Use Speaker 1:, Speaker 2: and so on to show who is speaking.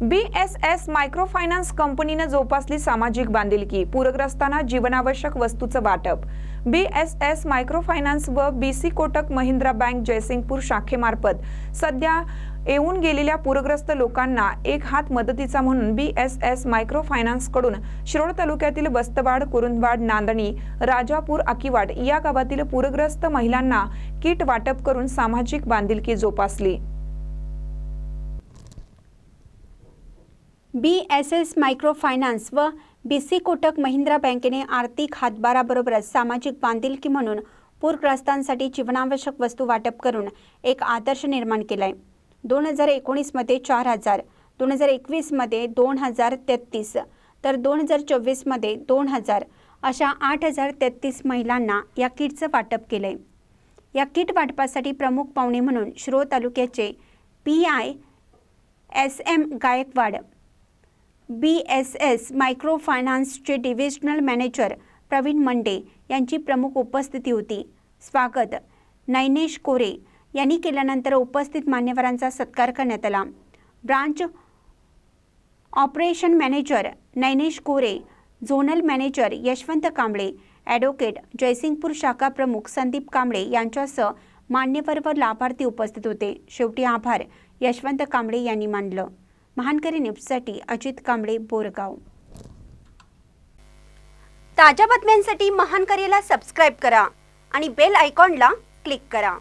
Speaker 1: बी S S microfinance कंपनीनं जोपासली सामाजिक बांधिलकी पूरग्रस्तांना जीवनावश्यक वस्तूचं वाटप. बी एस एस मायक्रोफायनान्स व B C Kotak Mahindra bank Jaysingpur शाखेमार्फत सध्या येऊन गेलेल्या पूरग्रस्त लोकांना एक हात मदतीचा म्हणून बी एस एस मायक्रोफायनान्सकडून शिरोळ तालुक्यातील बस्तवाड कुरुंदवाड नांदणी राजापूर आकिवाड या गावातील पूरग्रस्त महिलांना किट वाटप करून सामाजिक बांधिलकी जोपासली.
Speaker 2: B S S micro finance व बी सी कोटक महिंद्रा बँकेने आर्थिक हातभाराबरोबरच सामाजिक बांधिलकी म्हणून पूरग्रस्तांसाठी जीवनावश्यक वस्तू वाटप करून एक आदर्श निर्माण केला आहे दोन हजार एकोणीसमध्ये चार हजार दोन हजार एकवीसमध्ये दोन हजार तेहतीस तर दोन हजार चोवीसमध्ये दोन हजार अशा आठ हजार तेहतीस महिलांना या किटचं वाटप केलं आहे या किट वाटपासाठी प्रमुख पाहुणे म्हणून श्रो तालुक्याचे P I S M Gaikwad B S S micro फायनान्सचे डिव्हिजनल मॅनेजर प्रवीण मंडे यांची प्रमुख उपस्थिती होती. स्वागत. नैनेश कोरे यांनी केल्यानंतर उपस्थित मान्यवरांचा सत्कार करण्यात आला. Branch operation manager Nainesh Kore zonal manager Yashwant Kamble advocate Jaysingpur शाखा प्रमुख संदीप कांबळे यांच्यासह मान्यवर व लाभार्थी उपस्थित होते. शेवटी आभार. यशवंत कांबळे यांनी मानलं. महानकरी न्यूजसाठी अजित कांबळे बोरगाव. ताज्या बातम्यांसाठी महानकरीला सबस्क्राईब करा आणि बेल आयकॉनला क्लिक करा.